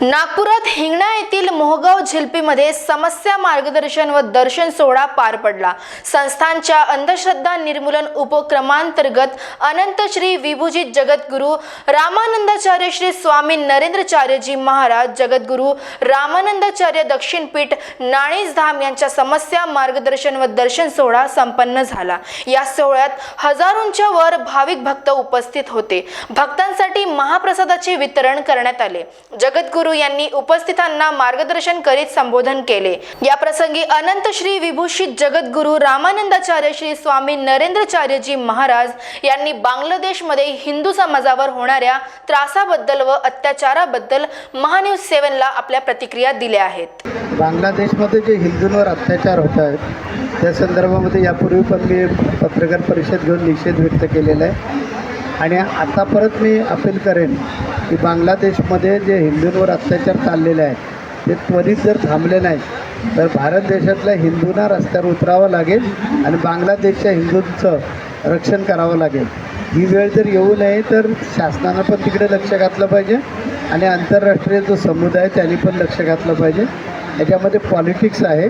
नागपुरात हिंगणा येथील मोहगाव झिलपीमध्ये समस्या मार्गदर्शन व दर्शन सोहळा पार पडला. संस्थांच्या अंधश्रद्धा निर्मूलन उपक्रमांतर्गत अनंत श्री विभूजी जगद्गुरू रामानंदाचार्य श्री स्वामी नरेंद्रचार्यजी महाराज जगद्गुरू रामानंदाचार्य दक्षिणपीठ नाणीजधाम यांच्या समस्या मार्गदर्शन व दर्शन सोहळा संपन्न झाला. या सोहळ्यात हजारोंच्या वर भाविक भक्त उपस्थित होते. भक्तांसाठी महाप्रसादाचे वितरण करण्यात आले. जगद्गुरू यांनी उपस्थितांना मार्गदर्शन करीत संबोधन केले. या प्रसंगी अनंत श्री विभूषित जगद्गुरू रामानंदाचार्य श्री स्वामी नरेंद्रचार्यजी महाराज यांनी बांगलादेशमध्ये हिंदू समाजावर होणाऱ्या त्रासाबद्दल व अत्याचाराबद्दल महान्यूज सेवनला आपल्या प्रतिक्रिया दिल्या आहेत. बांगलादेशमध्ये जे हिंदूंवर अत्याचार होत आहेत त्या संदर्भामध्ये यापूर्वी पण मी पत्रकार परिषद घेऊन निषेध व्यक्त केलेला आहे. आणि आता परत मी अपील करेन की बांगलादेशमध्ये जे हिंदूंवर अत्याचार चाललेले आहेत ते त्वरित जर थांबले नाही तर भारत देशातल्या हिंदूंना रस्त्यावर उतरावं लागेल आणि बांगलादेशच्या हिंदूंचं रक्षण करावं लागेल. ही वेळ जर येऊ नये तर शासनानं पण तिकडे लक्ष घातलं पाहिजे आणि आंतरराष्ट्रीय जो समुदाय त्यांनी पण लक्ष घातलं पाहिजे. याच्यामध्ये पॉलिटिक्स आहे.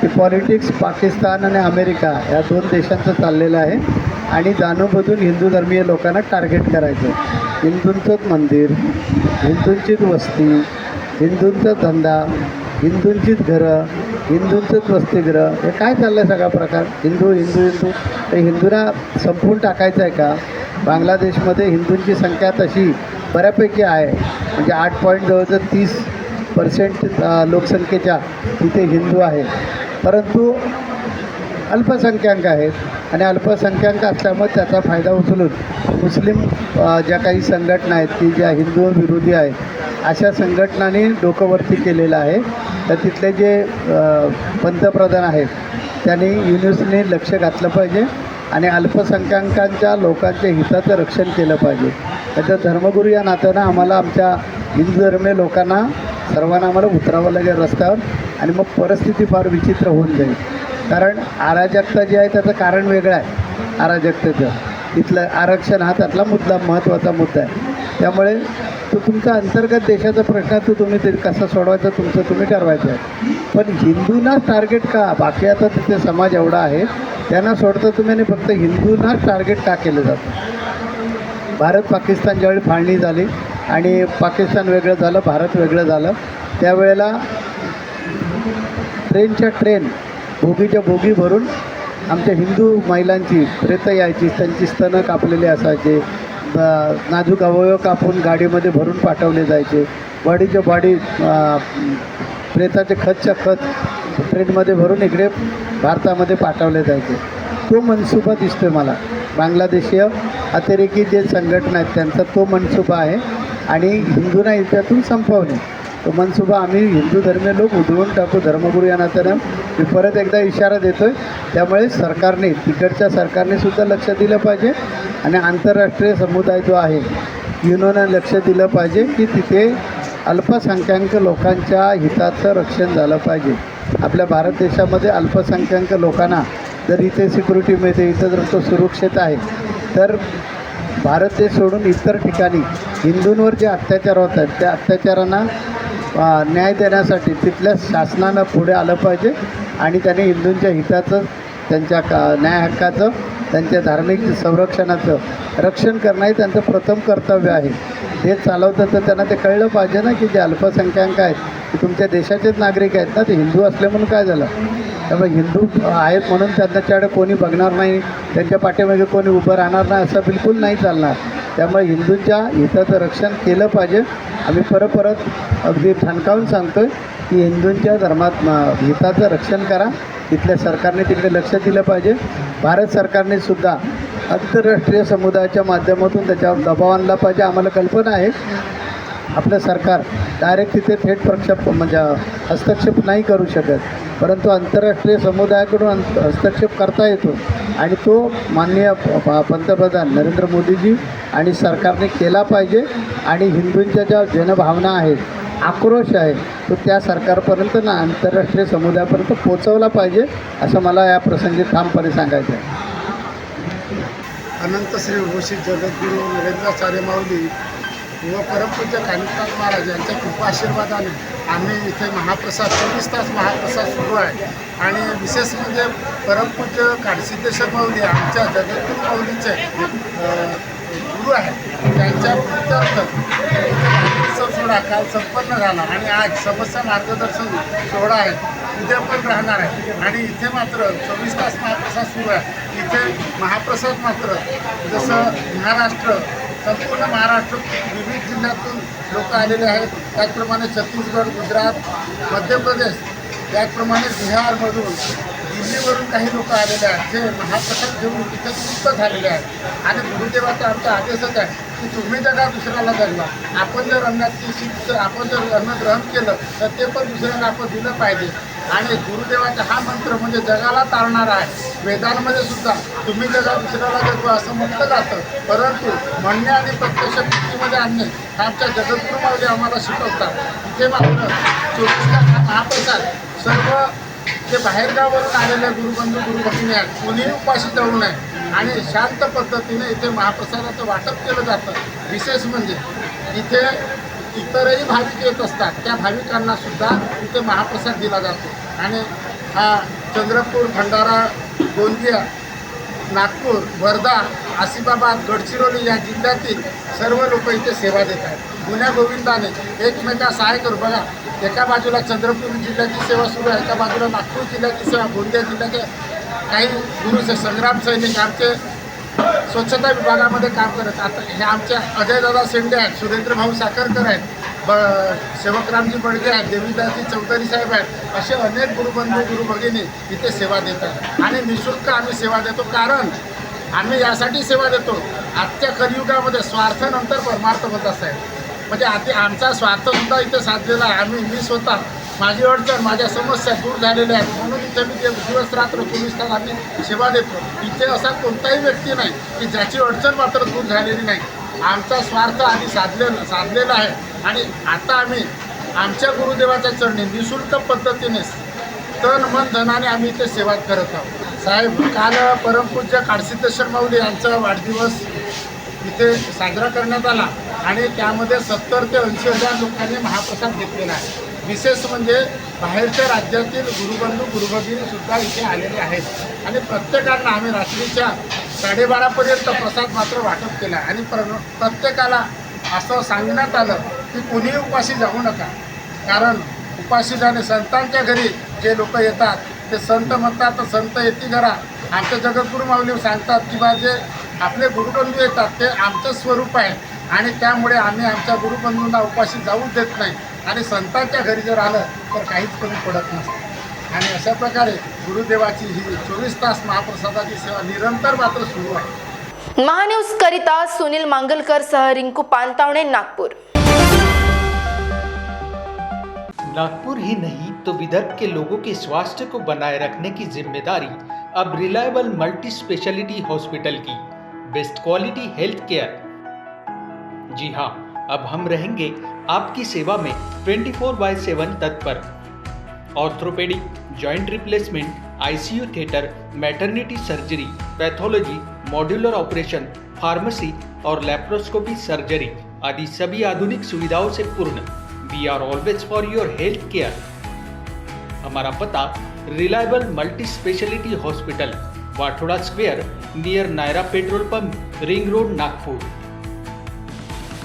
की पॉलिटिक्स पाकिस्तान आणि अमेरिका या दोन देशांचं चाललेलं आहे आणि जाणूनबुजून हिंदू धर्मीय लोकांना टार्गेट करायचं हिंदूंचंच मंदिर हिंदूंचीच वस्ती हिंदूंचा धंदा हिंदूंचीच घरं हिंदूंचंच वसतिगृह हे काय चाललं आहे सगळा प्रकार? हिंदू हिंदू हिंदू. तर हिंदूंना संपवून टाकायचं आहे का? बांगलादेशमध्ये हिंदूंची संख्या तशी बऱ्यापैकी आहे. म्हणजे आठ पॉईंट जवळजवळ तीस पर्सेंट लोकसंख्येच्या तिथे हिंदू आहेत. परंतु अल्पसंख्याक आहेत. आणि अल्पसंख्याक असल्यामुळे त्याचा फायदा उचलून मुस्लिम ज्या काही संघटना आहेत की ज्या हिंदू विरोधी आहेत अशा संघटनांनी डोकंवरती केलेलं आहे. तर तिथले जे पंतप्रधान आहेत त्यांनी युनिव्हर्सिटीने लक्ष घातलं पाहिजे आणि अल्पसंख्याकांच्या लोकांच्या हिताचं रक्षण केलं पाहिजे. त्याचं धर्मगुरू या नात्यानं आम्हाला आमच्या हिंदू धर्मीय लोकांना सर्वांना आम्हाला उतरावं लागेल रस्त्यावर आणि मग परिस्थिती फार विचित्र होऊन जाईल. कारण अराजकता जी आहे त्याचं कारण वेगळं आहे. अराजकतेचं. इथलं आरक्षण हा त्यातला मुद्दा महत्त्वाचा मुद्दा आहे. त्यामुळे तो तुमचा अंतर्गत देशाचा प्रश्न तो तुम्ही ते कसा सोडवायचा तुमचं तुम्ही ठरवायचं आहे. पण हिंदूंनाच टार्गेट का? बाकी आता तिथे समाज एवढा आहे त्यांना सोडता तुम्ही आणि फक्त हिंदूंनाच टार्गेट का केलं जातं? भारत पाकिस्तान ज्यावेळी फाळणी झाली आणि पाकिस्तान वेगळं झालं भारत वेगळं झालं त्यावेळेला ट्रेनच्या ट्रेन भोगीच्या भोगी भरून आमच्या हिंदू महिलांची प्रेत यायची त्यांची स्तनं कापलेली असायचे. नाजूक अवयव कापून गाडीमध्ये भरून पाठवले जायचे. बॉडीच्या बॉडी प्रेताचे खतच्या खत ट्रेनमध्ये भरून इकडे भारतामध्ये पाठवले जायचे. तो मनसुबा दिसतोय मला. बांगलादेशीय अतिरेकी जे संघटना आहेत त्यांचा तो मनसुबा आहे आणि हिंदूंना इथ्यातून संपवणे. तो मनसुबा आम्ही हिंदू धर्मीय लोक उधळून टाकू धर्मगुरू या नात्यानं. मी परत एकदा इशारा देतो आहे त्यामुळे सरकारने तिकडच्या सरकारने सुद्धा लक्ष दिलं पाहिजे आणि आंतरराष्ट्रीय समुदाय जो आहे युनोनं लक्ष दिलं पाहिजे की तिथे अल्पसंख्याक लोकांच्या हिताचं रक्षण झालं पाहिजे. आपल्या भारत देशामध्ये अल्पसंख्याक लोकांना जर इथे सिक्युरिटी मिळते इथं जर तो सुरक्षित आहे तर भारत देश सोडून इतर ठिकाणी हिंदूंवर जे अत्याचार होत आहेत त्या अत्याचारांना न्याय देण्यासाठी तिथल्या शासनानं पुढे आलं पाहिजे आणि त्याने हिंदूंच्या हिताचं त्यांच्या का न्याय हक्काचं त्यांच्या धार्मिक संरक्षणाचं रक्षण करणं हे त्यांचं प्रथम कर्तव्य आहे. हे चालवतं तर त्यांना ते कळलं पाहिजे ना की जे अल्पसंख्याक आहेत ते तुमच्या देशाचेच नागरिक आहेत ना ते हिंदू असले म्हणून काय झालं? त्यामुळे हिंदू आहेत म्हणून त्यांच्याकडे कोणी बघणार नाही त्यांच्या पाठीमागे कोणी उभं राहणार नाही असं बिलकुल नाही चालणार. त्यामुळे हिंदूंच्या हिताचं रक्षण केलं पाहिजे. आम्ही परत परत अगदी ठणकावून सांगतो आहे की हिंदूंच्या धर्मात हिताचं रक्षण करा. तिथल्या सरकारने तिकडे लक्ष दिलं पाहिजे. भारत सरकारने सुद्धा आंतरराष्ट्रीय समुदायाच्या माध्यमातून त्याच्यावर दबाव आणला पाहिजे. आम्हाला कल्पना आहे. आपलं सरकार डायरेक्ट तिथे थेट प्रक्षेप म्हणजे हस्तक्षेप नाही करू शकत. परंतु आंतरराष्ट्रीय समुदायाकडून हस्तक्षेप करता येतो. आणि तो माननीय प- पंतप्रधान नरेंद्र मोदीजी आणि सरकारने केला पाहिजे. आणि हिंदूंच्या ज्या जनभावना आहेत आक्रोश आहे तो त्या सरकारपर्यंत ना आंतरराष्ट्रीय समुदायापर्यंत पोचवला पाहिजे असं मला या प्रसंगी ठामपणे सांगायचं आहे. अनंत श्री घोषित जगद्गुरू नरेंद्राचार्य माऊली व परमपूज्य कानिपाल महाराज यांच्या कृपाशीर्वादाने आम्ही इथे महाप्रसाद चोवीस तास महाप्रसाद सुरू आहे. आणि विशेष म्हणजे परमपूज्य काडसिद्धेश्वर माऊली आमच्या जगद्गुरू माऊलीचे गुरु आहेत. त्यांच्या प्रित्यर्थ उत्सव सोहळा काल संपन्न झाला आणि आज समस्या मार्गदर्शन सोहळा आहे. उद्या पण राहणार आहे. आणि इथे मात्र चोवीस तास महाप्रसाद सुरू आहे. इथे महाप्रसाद मात्र जसं महाराष्ट्र संपूर्ण महाराष्ट्र विविध जिल्ह्यातून लोक आलेले आहेत. त्याचप्रमाणे छत्तीसगड गुजरात मध्य प्रदेश त्याचप्रमाणे बिहारमधून दिल्लीवरून काही लोक आलेले आहेत. जे महाप्रसाद घेऊन तिथे तृप्त झालेले आहेत. आणि गुरुदेवाचा आमचा आदेशच आहे. की तुम्ही जगा दुसऱ्याला जगला आपण जर अन्नाची शिस्त आपण जर अन्न ग्रहण केलं तर ते पण दुसऱ्याला आपण दिलं पाहिजे. आणि गुरुदेवाचा हा मंत्र म्हणजे जगाला तारणारा आहे. वेदांमध्ये सुद्धा तुम्ही जगा दुसऱ्याला जगवा असं म्हटलं जातं. परंतु म्हणणे आणि प्रत्यक्ष कृतीमध्ये आणणे आमच्या जगद्गुरू आम्हाला शिकवतात. तिथे मात्र चोवीस तास हा महाप्रसाद सर्व जे बाहेरगावावरून आलेले गुरुबंधू गुरुभगिनी आहेत कोणीही उपाशी जाऊ नये. आणि शांत पद्धतीने इथे महाप्रसादाचं वाटप केलं जातं. विशेष म्हणजे इथे इतरही भाविक येत असतात त्या भाविकांना सुद्धा इथे महाप्रसाद दिला जातो. आणि हा चंद्रपूर भंडारा गोंदिया नागपूर वर्धा आसिफाबाद गडचिरोली या जिल्ह्यातील सर्व लोक इथे सेवा देत आहेत. गुन्ह्या गोविंदाने एकमेका सहाय्य करू बघा एका बाजूला चंद्रपूर जिल्ह्याची सेवा सुरू आहे एका बाजूला नागपूर जिल्ह्याची सेवा गोंदिया जिल्ह्याच्या काही गुरुचे संग्राम सैनिक आमचे स्वच्छता विभागामध्ये काम करत आता हे आमचे अजयदादा शेंडे आहेत सुरेंद्र भाऊ साखरकर आहेत ब सेवकरामजी बडगे आहेत देवीदासजी चौधरी साहेब आहेत असे अनेक गुरुबंधू गुरुभगिनी इथे सेवा देतात आणि निशुल्क आम्ही सेवा देतो कारण आम्ही यासाठी सेवा देतो. आजच्या कलियुगामध्ये स्वार्थानंतर परमार्थ होत असाय म्हणजे आधी आमचा स्वार्थसुद्धा इथे साधलेला आहे. आम्ही मी स्वतः माझी अडचण माझ्या समस्या दूर झालेल्या आहेत. म्हणून इथे मी ते दिवस रात्र चोवीस तास आम्ही सेवा देतो. इथे असा कोणताही व्यक्ती नाही की ज्याची अडचण मात्र दूर झालेली नाही. आमचा स्वार्थ आम्ही साधलेला साधलेला आहे. आणि आता आम्ही आमच्या गुरुदेवाच्या चरणी निशुल्क पद्धतीने तन मन धनाने आम्ही इथे सेवा करत आहोत. साहेब काल परमपूज्य काळसिद्धेश्वर माऊली यांचा वाढदिवस इथे साजरा करण्यात आला. आणि त्यामध्ये सत्तर ते ऐंशी हजार लोकांनी महाप्रसाद घेतलेला आहे. विशेष म्हणजे बाहेरच्या राज्यातील गुरुबंधू गुरुभगिनी सुद्धा इथे आलेले आहेत. आणि प्रत्येकांना आम्ही रात्रीच्या साडेबारापर्यंत प्रसाद मात्र वाटप केला. आणि प्र प्रत्येकाला असं सांगण्यात आलं की कुणीही उपाशी जाऊ नका. कारण उपाशी जाणे संतांच्या घरी जे लोक येतात ते संत म्हणतात तर संत येते घरा. आमचे जगद्गुरू माऊली सांगतात की बा जे आपले गुरुबंधू येतात ते आमचं स्वरूप आहे. आणि त्यामुळे आम्ही आमच्या गुरुबंधूंना उपाशी जाऊच देत नाही. आणि संतांच्या घरी जर आलं तर काहीच कमी पडत नसतं आणि अशा प्रकारे गुरुदेवाची ही चोवीस तास महाप्रसादाची सेवा निरंतर मात्र सुरू आहे. महान्यूज करिता सुनील मांगलकर सह रिंकू पानतावणे नागपूर. नागपुर ही नहीं तो विदर्भ के लोगों के स्वास्थ्य को बनाए रखने की जिम्मेदारी अब रिलायबल मल्टी स्पेशलिटी हॉस्पिटल की बेस्ट क्वालिटी हेल्थ केयर जी हाँ अब हम रहेंगे आपकी सेवा में 24 फोर बाय सेवन तत्पर। Orthopaedic joint replacement ICU theatre maternity surgery pathology modular operation pharmacy और लेप्रोस्कोपी सर्जरी आदि सभी आधुनिक सुविधाओं से पूर्ण। We are always for your health care हमारा पता reliable multi speciality hospital Wathoda square near Nayara petrol pump ring road Nagpur.